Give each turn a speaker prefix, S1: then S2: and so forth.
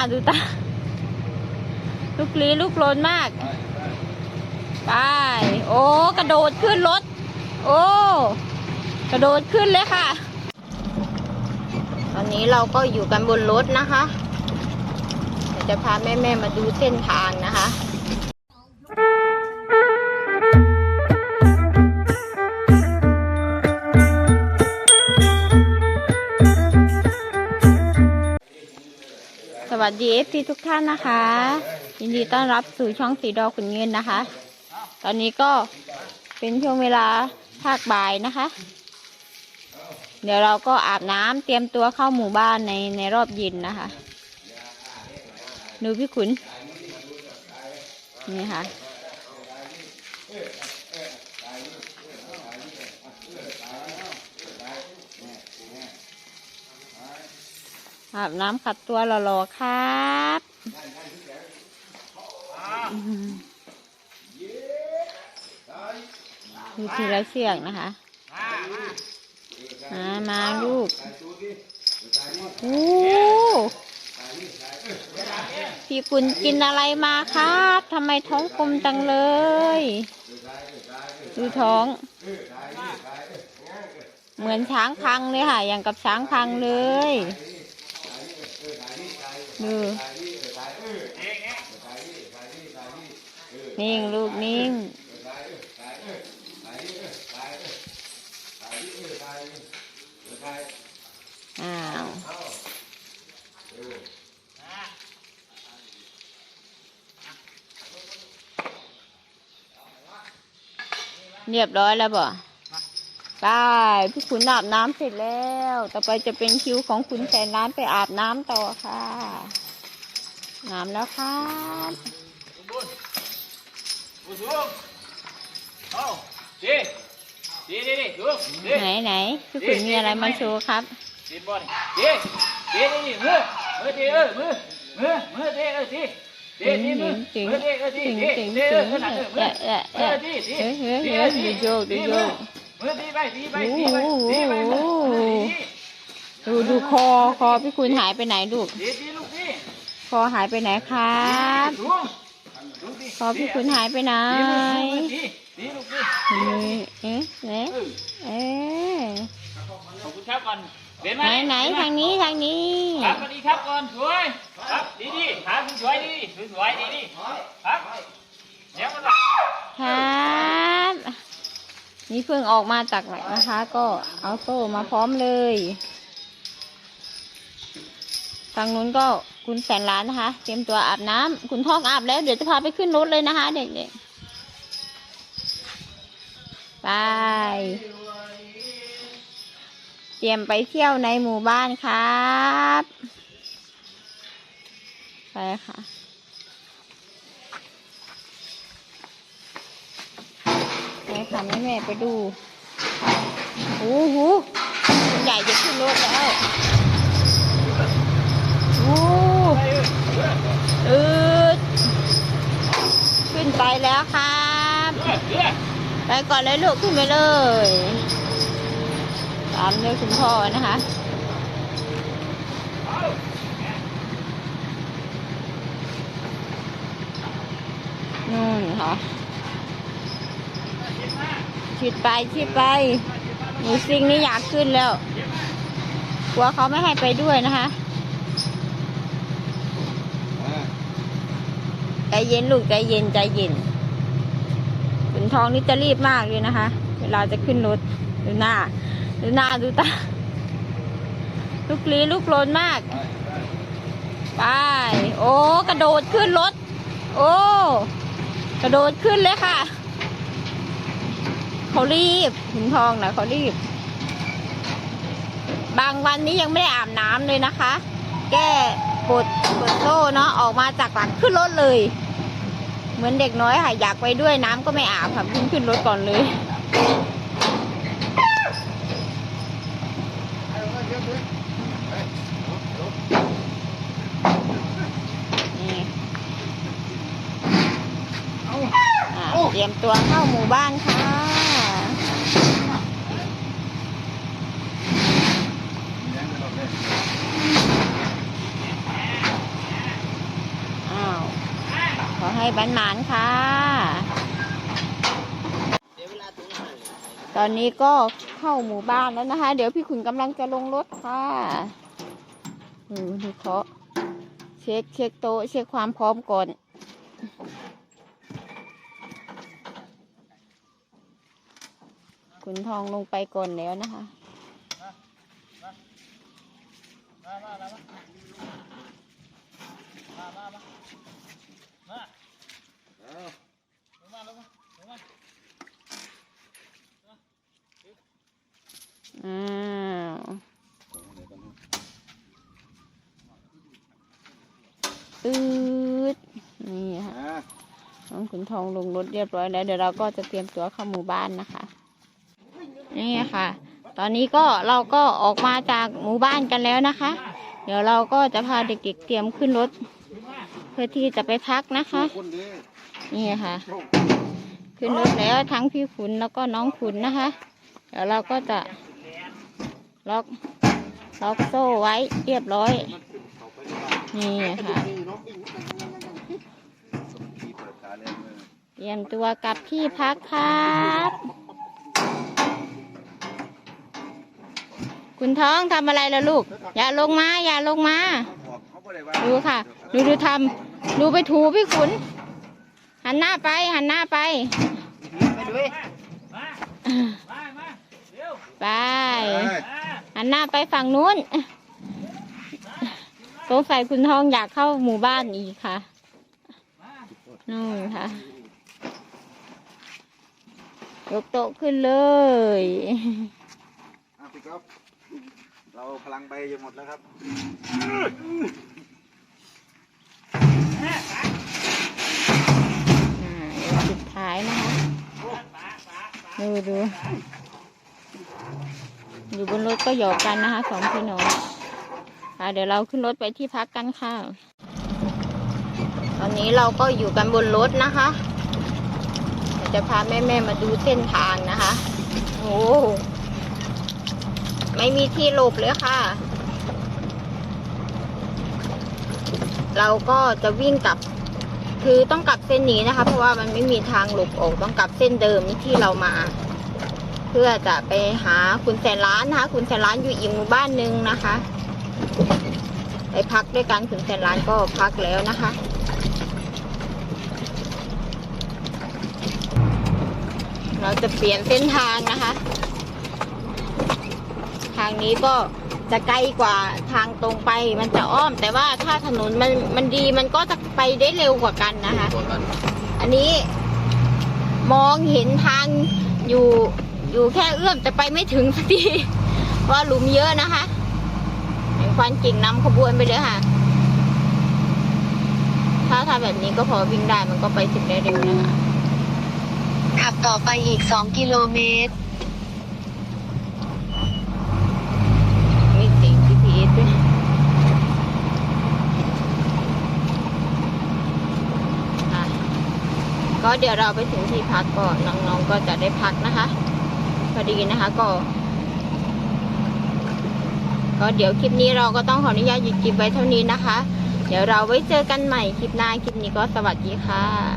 S1: อะดูตาลูกลี้ลูกโลนมาก ไป โอ้ กระโดดขึ้นรถ โอ้ กระโดดขึ้นเลยค่ะ ตอนนี้เราก็อยู่กันบนรถนะคะ จะพาแม่ๆมาดูเส้นทางนะคะ สดีเอฟซีทุกท่านนะคะ ยินดีต้อนรับสู่ช่องสีดอขุนเงินนะคะ ตอนนี้ก็เป็นช่วงเวลาภาคบ่ายนะคะ เดี๋ยวเราก็อาบน้ำเตรียมตัวเข้าหมู่บ้านในในรอบเย็นนะคะ ดูพี่ขุน นี่ค่ะ อาบน้ำขัดตัวหล่อๆครับอืมดูทีละเชือกนะคะ มา มาลูกโอ้พี่กุลกินอะไรมาครับทำไมท้องกลมจังเลย ดูท้อง เหมือนช้างพังเลยค่ะ อย่างกับช้างพังเลย ดูนิ่งลูกนิ่งอ้าวเรียบร้อยแล้วบ่ ไปพี่ขุนอาบน้ำเสร็จแล้ว ต่อไปจะเป็นคิวของคุณแสนล้านไปอาบน้ำต่อค่ะน้ำแล้วครับ
S2: Bùi xuống. Không. Đi. Đi đi đi, xuống. Đi.
S1: ไหนไหนพี่ขุนมีอะไรมาโชว์ครับ
S2: Đi bọn này. Đi. Đi đi đi, mưa. Mưa đi ơi, mưa. Mưa, mưa đi ơi, đi. Đi đi mưa.
S1: ติ๋ง
S2: Mưa đi ơi, đi.
S1: ติ๋ง
S2: Đi.
S1: ติ๋ง
S2: Đi
S1: ติ๋
S2: ơi,
S1: ง
S2: mưa nặng ơi,
S1: เอะ
S2: mưa.
S1: เอะเอะ
S2: Mưa đi, đi.
S1: เฮ้ยเฮ้ย
S2: Đi
S1: เฮ้ย
S2: ơi,
S1: ดู
S2: đi.
S1: โยกดู
S2: Đi
S1: โย
S2: mưa.
S1: ก
S2: Mưa đi bay, đi bay,
S1: Ú,
S2: đi bay.
S1: ú,
S2: Đi bay,
S1: ú,
S2: mưa.
S1: ú.
S2: Mưa đi.
S1: ดูดูคอคอพี่คุณหายไปไหนลูก
S2: Đi đi lúc đi.
S1: คอหายไปไหนครับ
S2: Xuống. Xuống đi.
S1: คอพี่คุณหายไปไหน
S2: Đi mưa, mưa, đi. Đi lúc đi.
S1: เอ๊ะเอ๊ะเอ๊ะ
S2: Ừ.
S1: เอ๊ะ
S2: Không có tháp còn. Đến
S1: ไหน
S2: này.
S1: ไหน
S2: đến
S1: ทาง
S2: này.
S1: นี้ทางนี้
S2: ครับมาดีครับก่อนสวยครับดีดีหาสวยดีดีสวยดีดีครับเดี๋ยวมันหลัง
S1: ครับนี่ เพิ่งออกมาจากไหนนะคะ ก็เอาโซ่มาพร้อมเลยทางนู้นก็คุณแสนล้านนะคะ เตรียมตัวอาบน้ำคุณท้องอาบแล้ว เดี๋ยวจะพาไปขึ้นรถเลยนะคะ เด็กๆไปเตรียมไปเที่ยวในหมู่บ้านครับ ไปค่ะ ไปค่ะแม่ไปดูโอ้โหใหญ่จะขึ้นรถแล้วโอ้อืดขึ้นไปแล้วครับไปก่อนเลยลูกขึ้นไปเลยตามด้วยคุณพ่อนะคะนู่นค่ะ ชิดไปชิดไป หนูซิงนี่อยากขึ้นแล้วกลัวเขาไม่ให้ไปด้วยนะคะใจเย็นลูกใจเย็นใจเย็นขุนทองนี่จะรีบมากเลยนะคะ เวลาจะขึ้นรถดูหน้าดูหน้าดูตาลูกลี้ลูกโลนมาก ไป โอ้ กระโดดขึ้นรถ โอ้ กระโดดขึ้นเลยค่ะ เขารีบขุนทองนะเขารีบ บางวันนี้ยังไม่ได้อาบน้ำเลยนะคะ แก้ปลดปลดโซ่เนาะออกมาจากหลังขึ้นรถเลย เหมือนเด็กน้อยค่ะอยากไปด้วยน้ำก็ไม่อาบค่ะขึ้นขึ้นรถก่อนเลยเตรียมตัวเข้าหมู่บ้านค่ะ น ขอ ให้บันหมานค่ะ ตอนนี้ก็เข้าหมู่บ้านแล้วนะคะ เดี๋ยวพี่ขุนกำลังจะลงรถค่ะอืมดูเคาะเช็คเช็คโต๊ะเช็คความพร้อมก่อน ขุนทองลงไปก่อนแล้วนะคะ
S2: มามามามามามา มามาลงมาลงมาลงมา
S1: อ้าวตืดนี่ค่ะ น้องขุนทองลงรถเรียบร้อยแล้ว เดี๋ยวเราก็จะเตรียมตัวเข้าหมู่บ้านนะคะ นี่ค่ะ ตอนนี้ก็เราก็ออกมาจากหมู่บ้านกันแล้วนะคะ เดี๋ยวเราก็จะพาเด็กๆเตรียมขึ้นรถ เพื่อที่จะไปพักนะคะ นี่ค่ะ ขึ้นรถแล้วทั้งพี่ขุนแล้วก็น้องขุนนะคะ เดี๋ยวเราก็จะล็อกล็อกโซ่ไว้เรียบร้อย นี่ค่ะเตรียมตัวกลับที่พักครับคุณท้องทำอะไรล่ะลูก อย่าลงมา อย่าลงมา ดูค่ะ ดูดูทำดูไปถูพี่ขุน หันหน้าไป หันหน้าไป
S2: มามามาเร็ว
S1: ไป
S2: มา
S1: หันหน้าไปฝั่งนู้นสงสัยคุณทองอยากเข้าหมู่บ้านอีกค่ะนู่นค่ะ ยกโต๊ะขึ้นเลย
S3: อะพี่ก๊อฟเราพลังใบจะหมดแล้วครับา
S1: ยนะคะ ดูดู อยู่บนรถก็หยอกกันนะคะสองพี่น้องค่ะเดี๋ยวเราขึ้นรถไปที่พักกันค่ะ ตอนนี้เราก็อยู่กันบนรถนะคะจะพาแม่ๆมาดูเส้นทางนะคะ โอ้ไม่มีที่หลบเลยค่ะ เราก็จะวิ่งกลับ คือต้องกลับเส้นนี้นะคะ เพราะว่ามันไม่มีทางหลบออกต้องกลับเส้นเดิมที่เรามา เพื่อจะไปหาคุณแสนล้านนะคะ คุณแสนล้านอยู่อีกหมู่บ้านหนึ่งนะคะไปพักด้วยกันคุณแสนล้านก็พักแล้วนะคะเราจะเปลี่ยนเส้นทางนะคะ ทางนี้ก็ จะไกลกว่าทางตรงไปมันจะอ้อม แต่ว่าถ้าถนนมันมันดีมันก็จะไปได้เร็วกว่ากันนะคะอันนี้มองเห็นทางอยู่อยู่แค่เอื้อมแต่ไปไม่ถึงสักที เพราะหลุมเยอะนะคะเห็นควันกิ่งนำขบวนไปเลยค่ะ ถ้าทำแบบนี้ก็พอวิ่งได้มันก็ไปถึงได้เร็วนะคะ
S4: ขับต่อไปอีก 2 กิโลเมตร
S1: มีเสียง GPS ด้วยค่ะ ก็เดี๋ยวเราไปถึงที่พักก่อนน้องๆก็จะได้พักนะคะพอดีนะคะก็ ก็เดี๋ยวคลิปนี้เราก็ต้องขออนุญาตหยุดคลิปไว้เท่านี้นะคะ เดี๋ยวเราไว้เจอกันใหม่คลิปหน้าคลิปนี้ก็สวัสดีค่ะ